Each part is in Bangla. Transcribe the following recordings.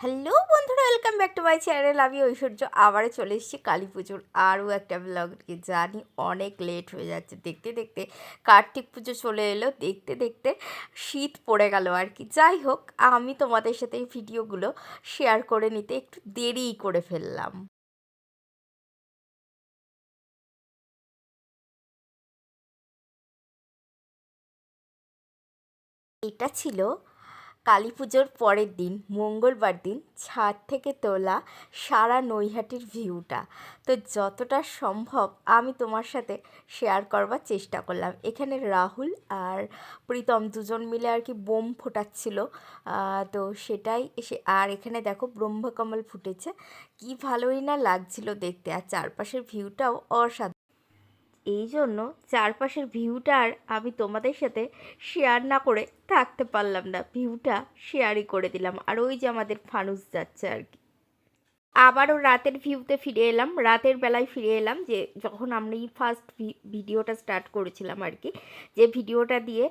হ্যালো বন্ধুরা welcome back to my channel আমি ঐশ্বর্য, আবারও চলে এসেছি কালী পুজোর আরও একটা ব্লগ জানি অনেক লেট হয়ে যাচ্ছে। দেখতে দেখতে কার্তিক পুজো চলে এলো, দেখতে দেখতে শীত পড়ে গেল আর কি। যাই হোক, আমি তোমাদের সাথে এই ভিডিওগুলো শেয়ার করে নিতে একটু দেরিই করে ফেললাম। এটা ছিল কালী পুজোর পরের দিন, মঙ্গলবার দিন, ছাদ থেকে তোলা সারা নৈহাটির ভিউটা। তো যতটা সম্ভব আমি তোমার সাথে শেয়ার করবার চেষ্টা করলাম। এখানে রাহুল আর প্রীতম দুজন মিলে আর কি বোম ফোটাচ্ছিল। তো সেটাই এসে, আর এখানে দেখো ব্রহ্মকমল ফুটেছে। কি ভালোই না লাগছিল দেখতে। আর চারপাশের ভিউটাও অসাধারণ। এই জন্য চারপাশের ভিউটা আর আমি তোমাদের সাথে শেয়ার না করে থাকতে পারলাম না। ভিউটা শেয়ারই করে দিলাম। আর ওই যে আমাদের ফানুস যাচ্ছে আর কি। আবারও রাতের ভিউতে ফিরে এলাম। রাতের বেলায় ফিরে এলাম যে যখন আমরা এই ফার্স্ট ভিডিওটা স্টার্ট করেছিলাম আর কি, যে ভিডিওটা দিয়ে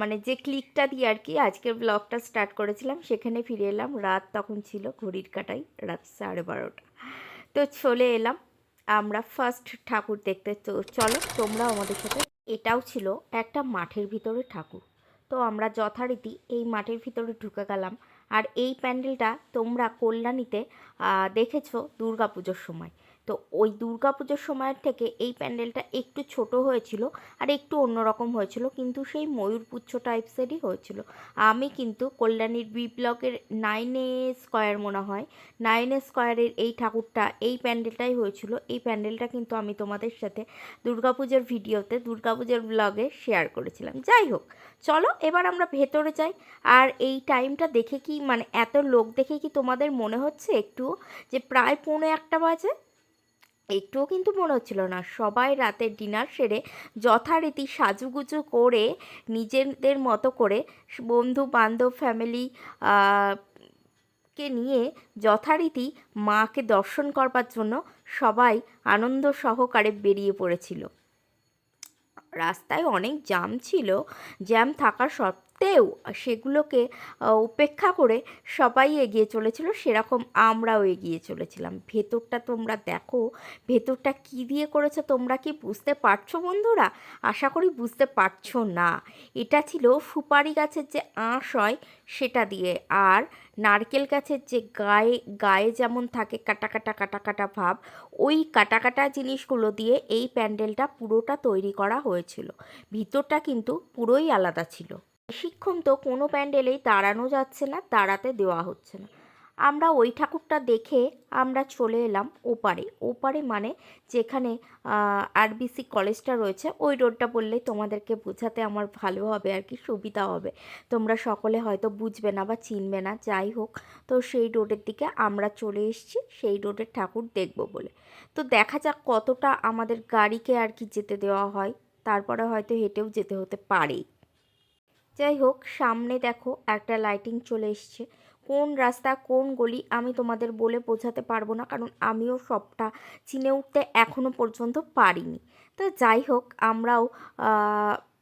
মানে যে ক্লিকটা দিয়ে আর কি আজকের ব্লগটা স্টার্ট করেছিলাম, সেখানে ফিরে এলাম। রাত তখন ছিল ঘড়ির কাটাই রাত সাড়ে বারোটা। তো চলে এলাম। আমরা ফার্স্ট ঠাকুর দেখতে চলো তোমরাও আমাদের সাথে। এটাও ছিল একটা মাঠের ভিতরে ঠাকুর। তো আমরা যথারীতি এই মাঠের ভিতরে ঢুকে গেলাম। আর এই প্যান্ডেলটা তোমরা কল্যাণীতে দেখেছ দুর্গাপুজোর সময়। তো ওই দুর্গা পুজোর সময়ের থেকে এই প্যান্ডেলটা একটু ছোট হয়েছিল আর একটু অন্যরকম হয়েছিল, কিন্তু সেই ময়ূরপুচ্ছ টাইপসেরই হয়েছিল। আমি কিন্তু কল্যাণীর বি ব্লকের নাইনে স্কোয়ার মনে হয় নাইনে স্কোয়ারের এই ঠাকুরটা, এই প্যান্ডেলটাই হয়েছিল। এই প্যান্ডেলটা কিন্তু আমি তোমাদের সাথে দুর্গাপুজোর ভিডিওতে দুর্গাপুজোর ব্লগে শেয়ার করেছিলাম। যাই হোক, চলো এবার আমরা ভেতরে যাই। আর এই টাইমটা দেখে কি মানে এত লোক দেখে কি তোমাদের মনে হচ্ছে একটু যে প্রায় পৌনে একটা বাজে? একটুও কিন্তু মনে হচ্ছিল না। সবাই রাতের ডিনার সেরে যথারীতি সাজুগুজু করে নিজেদের মতো করে বন্ধু বান্ধব ফ্যামিলি কে নিয়ে যথারীতি মাকে দর্শন করবার জন্য সবাই আনন্দ সহকারে বেরিয়ে পড়েছিল। রাস্তায় অনেক জ্যাম ছিল। জ্যাম থাকা সত্ত্বেও সেগুলোকে উপেক্ষা করে সবাই এগিয়ে চলেছিল। সেরকম আমরাও এগিয়ে চলেছিলাম। ভেতরটা তোমরা দেখো, ভেতরটা কি দিয়ে করেছে তোমরা কি বুঝতে পারছ বন্ধুরা? আশা করি বুঝতে পারছ না। এটা ছিল সুপারি গাছের যে আঁশ হয় সেটা দিয়ে। আর নারকেল গাছের যে গায়ে গায়ে যেমন থাকে কাটা কাটা কাটা কাটা ভাব, ওই কাটা কাটা জিনিসগুলো দিয়ে এই প্যান্ডেলটা পুরোটা তৈরি করা হয়েছিল। ভিতরটা কিন্তু পুরোই আলাদা ছিল। বেশিক্ষণ তো কোনো প্যান্ডেলেই দাঁড়ানো যাচ্ছে না দাঁড়াতে দেওয়া হচ্ছে না। আমরা ওই ঠাকুরটা দেখে আমরা চলে এলাম ওপারে। ওপারে মানে যেখানে আরবিসি কলেজটা রয়েছে, ওই রোডটা বললে তোমাদেরকে বোঝাতে আমার ভালো হবে আর কি, সুবিধা হবে। তোমরা সকলে হয়তো বুঝবে না বা চিনবে না, যাই হোক। তো সেই রোডের দিকে আমরা চলে এসেছি, সেই রোডের ঠাকুর দেখব বলে। তো দেখা যাক কতটা আমাদের গাড়িকে আর কি যেতে দেওয়া হয়, তারপরে হয়তো হেঁটেও যেতে হতে পারে যাই হোক, সামনে দেখো একটা লাইটিং চলে এসছে। কোন রাস্তা, কোন গলি আমি তোমাদের বলে বোঝাতে পারব না, কারণ আমিও সবটা চিনে উঠতে এখনও পর্যন্ত পারিনি। তো যাই হোক, আমরাও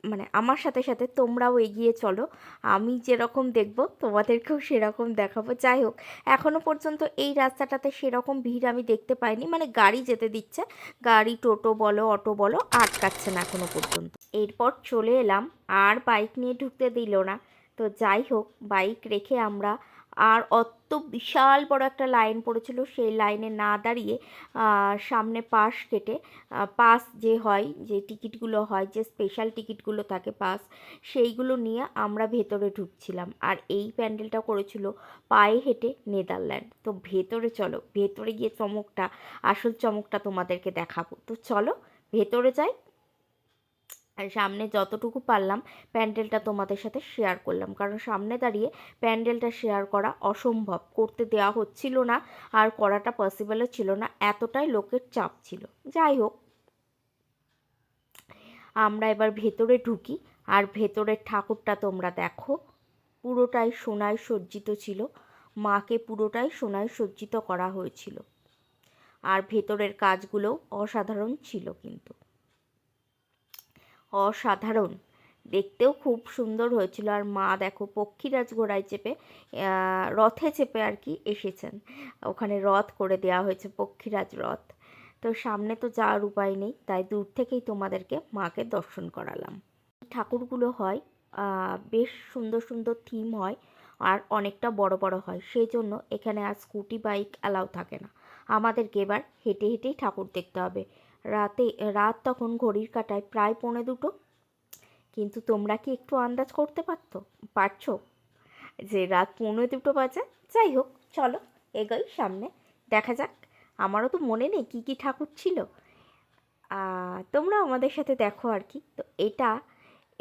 মানে আমার সাথে সাথে তোমরাও এগিয়ে চলো। আমি যেরকম দেখব, তোমাদেরকেও সেরকম দেখাবো। যাই হোক এখনও পর্যন্ত এই রাস্তাটাতে সেরকম ভিড় আমি দেখতে পাইনি। মানে গাড়ি যেতে দিচ্ছে, গাড়ি, টোটো বলো, অটো বলো, আটকাচ্ছে না এখনও পর্যন্ত। এরপর চলে এলাম, আর বাইক নিয়ে ঢুকতে দিল না। তো যাই হোক, বাইক রেখে আমরা আর অত বিশাল বড় একটা লাইন পড়েছিল, সেই লাইনে না দাঁড়িয়ে সামনে পাশ কেটে পাস যে হয়, যে টিকিটগুলো হয়, যে স্পেশাল টিকিটগুলো থাকে পাস, সেইগুলো নিয়ে আমরা ভেতরে ঢুকছিলাম। আর এই প্যান্ডেলটা করেছিল পায়ে হেঁটে নেদারল্যান্ড। তো ভেতরে চলো, ভেতরে গিয়ে চমকটা, আসল চমকটা তোমাদেরকে দেখাবো। তো চলো, ভেতরে যাই আর সামনে যতটুকু পারলাম প্যান্ডেলটা তোমাদের সাথে শেয়ার করলাম। কারণ সামনে দাঁড়িয়ে প্যান্ডেলটা শেয়ার করা অসম্ভব। করতে দেওয়া হচ্ছিল না আর করাটা পসিবলও ছিল না। এতটাই লোকের চাপ ছিল। যাই হোক। আমরা এবার ভেতরে ঢুকি আর ভেতরের ঠাকুরটা তোমরা দেখো। পুরোটাই সোনায় সজ্জিত ছিল। মাকে পুরোটাই সোনায় সজ্জিত করা হয়েছিল। আর ভেতরের কাজগুলোও অসাধারণ ছিল কিন্তু। অসাধারণ। দেখতেও খুব সুন্দর হয়েছিল। আর মা দেখো পক্ষীরাজ ঘোড়ায় চেপে রথে চেপে আর কি এসেছেন। ওখানে রথ করে দেওয়া হয়েছে, পক্ষীরাজ রথ। তো সামনে তো যাওয়ার উপায় নেই, তাই দূর থেকেই তোমাদেরকে মাকে দর্শন করালাম। ঠাকুরগুলো হয় বেশ সুন্দর সুন্দর থিম হয় আর অনেকটা বড় বড় হয়। সেই জন্য এখানে আর স্কুটি, বাইক অ্যালাউ থাকে না। আমাদেরকে এবার হেঁটে হেঁটেই ঠাকুর দেখতে হবে। রাতে, রাত তখন ঘড়ির কাঁটায় প্রায় পৌনে দুটো। কিন্তু তোমরা কি একটু আন্দাজ করতে পারত, পারছ? যে রাত পৌনে দুটো বাজে? যাই হোক, চলো, এগোই সামনে। দেখা যাক, আমারও তো মনে নেই কী কী ঠাকুর ছিল। তোমরা আমাদের সাথে দেখো আর কি। তো এটা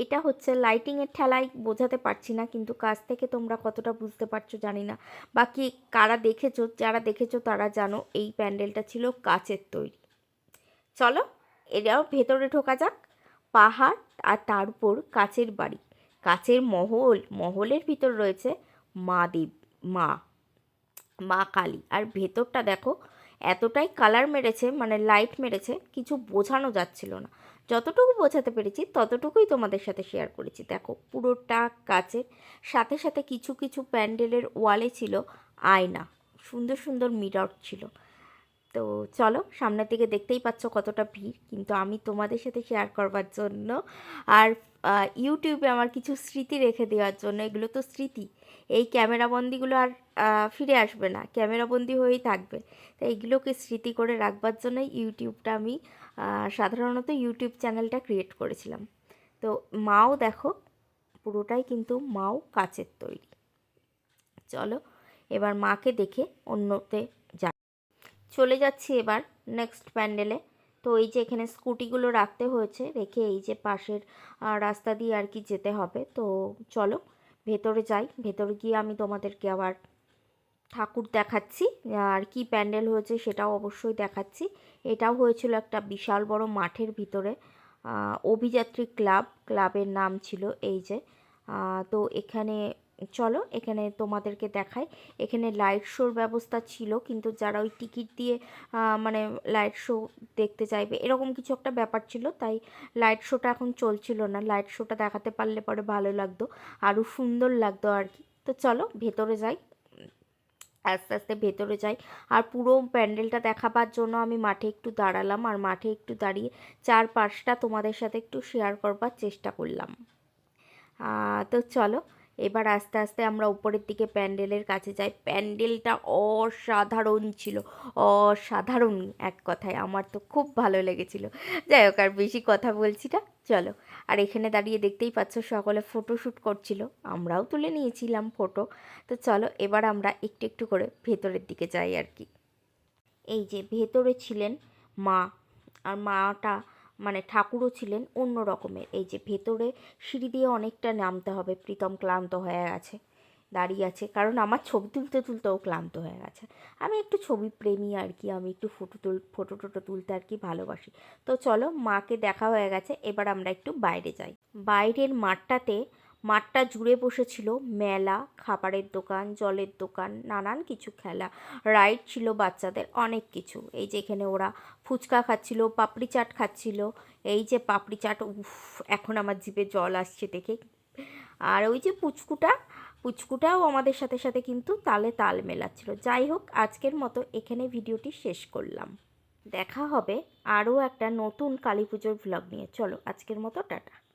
এটা হচ্ছে লাইটিংয়ের ঠেলায় বোঝাতে পারছি না, কিন্তু কাছ থেকে তোমরা কতটা বুঝতে পারছ জানি না। বাকি কারা দেখেছ, যারা দেখেছ তারা জানো, এই প্যান্ডেলটা ছিল কাচের তৈরি। চলো এরাও ভেতরে ঢোকা যাক। পাহাড় আর তার উপর কাচের বাড়ি। কাচের মহল, মহলের ভিতর রয়েছে মা দেব, মা মা কালী। আর ভেতরটা দেখো, এতটাই কালার মেরেছে মানে লাইট মেরেছে, কিছু বোঝানো যাচ্ছিল না। যতটুকু বোঝাতে পেরেছি, ততটুকুই তোমাদের সাথে শেয়ার করেছি। দেখো, পুরোটা কাচের, সাথে সাথে কিছু কিছু প্যান্ডেলের ওয়ালে ছিল আয়না। সুন্দর সুন্দর মিরর ছিল। তো চলো সামনের দিকে দেখতেই পাচ্ছ কতটা ভিড়। কিন্তু আমি তোমাদের সাথে শেয়ার করবার জন্য আর ইউটিউবে আমার কিছু স্মৃতি রেখে দেওয়ার জন্য। এগুলো তো স্মৃতি। এই ক্যামেরাবন্দিগুলো আর ফিরে আসবে না। ক্যামেরাবন্দি হয়েই থাকবে। তো এইগুলোকে স্মৃতি করে রাখবার জন্যই ইউটিউবটা আমি সাধারণত ইউটিউব চ্যানেলটা ক্রিয়েট করেছিলাম। তো মাও দেখো, পুরোটাই কিন্তু মাও কাচের তৈরি। চলো, এবার মাকে দেখে অন্যতে চলে যাচ্ছি এবার নেক্সট প্যান্ডেলে তো এই যে এখানে স্কুটিগুলো রাখতে হয়েছে, রেখে এই যে পাশের রাস্তা দিয়ে আর কি যেতে হবে। তো চলো, ভেতরে যাই। ভেতরে গিয়ে আমি তোমাদেরকে আবার ঠাকুর দেখাচ্ছি, আর কি প্যান্ডেল হয়েছে সেটাও অবশ্যই দেখাচ্ছি। এটাও হয়েছিল একটা বিশাল বড় মাঠের ভিতরে অভিযাত্রী ক্লাব। ক্লাবের নাম ছিল এই যে। তো এখানে চলো এখানে তোমাদেরকে দেখাই। এখানে লাইট শোর ব্যবস্থা ছিল, কিন্তু যারা ওই টিকিট দিয়ে মানে লাইট শো দেখতে চাইবে, এরকম কিছু একটা ব্যাপার ছিল, তাই লাইট শোটা এখন চলছিল না। লাইট শোটা দেখাতে পারলে পরে ভালো লাগতো, আরও সুন্দর লাগতো আর কি। তো চলো ভেতরে যাই, আস্তে আস্তে ভেতরে যাই। আর পুরো প্যান্ডেলটা দেখাবার জন্য আমি মাঠে একটু দাঁড়ালাম, আর মাঠে একটু দাঁড়িয়ে চার পাঁচটা তোমাদের সাথে একটু শেয়ার করবার চেষ্টা করলাম। তো চলো এবার আস্তে আস্তে আমরা উপরের দিকে প্যান্ডেলের কাছে যাই। প্যান্ডেলটা অসাধারণ ছিল। অসাধারণ এক কথায়। আমার তো খুব ভালো লেগেছিল। যাই হোক, আর বেশি কথা বলছি না। চলো। আর এখানে দাঁড়িয়ে দেখতেই পাচ্ছ সকলে ফটো শ্যুট করছিল। আমরাও তুলে নিয়েছিলাম ফটো তো চলো, এবার আমরা একটু একটু করে ভেতরের দিকে যাই আর কি। এই যে ভেতরে ছিলেন মা। আর মাটা মানে ঠাকুরও ছিলেন অন্য রকমের। এই যে ভেতরে সিঁড়ি দিয়ে অনেকটা নামতে হবে, প্রীতম ক্লান্ত হয়ে গেছে, দাঁড়িয়ে আছে। কারণ আমার ছবি তুলতে তুলতেও ক্লান্ত হয়ে গেছে। আমি একটু ছবি প্রেমী আর কি, আমি একটু ফটো তুল, ফটো টোটো তুলতে আর কি ভালোবাসি। তো চলো মাকে দেখা হয়ে গেছে, এবার আমরা একটু বাইরে যাই। বাইরের মাঠটাতে মাঠটা জুড়ে বসেছিল মেলা, খাবারের দোকান, জলের দোকান, নানান কিছু খেলা। রাইড ছিল বাচ্চাদের অনেক কিছু। এই যে এখানে ওরা ফুচকা খাচ্ছিল, পাপড়ি চাট খাচ্ছিল। এই যে পাপড়ি চাট, উফ, এখন আমার জিভে জল আসছে দেখে। আর ওই যে পুচকুটা, পুচকুটাও আমাদের সাথে সাথে কিন্তু তালে তাল মেলাচ্ছিল। যাই হোক, আজকের মতো এখানে ভিডিওটি শেষ করলাম। দেখা হবে আরও একটা নতুন কালী পুজোর ভ্লগ নিয়ে। চলো, আজকের মতো, টাটা।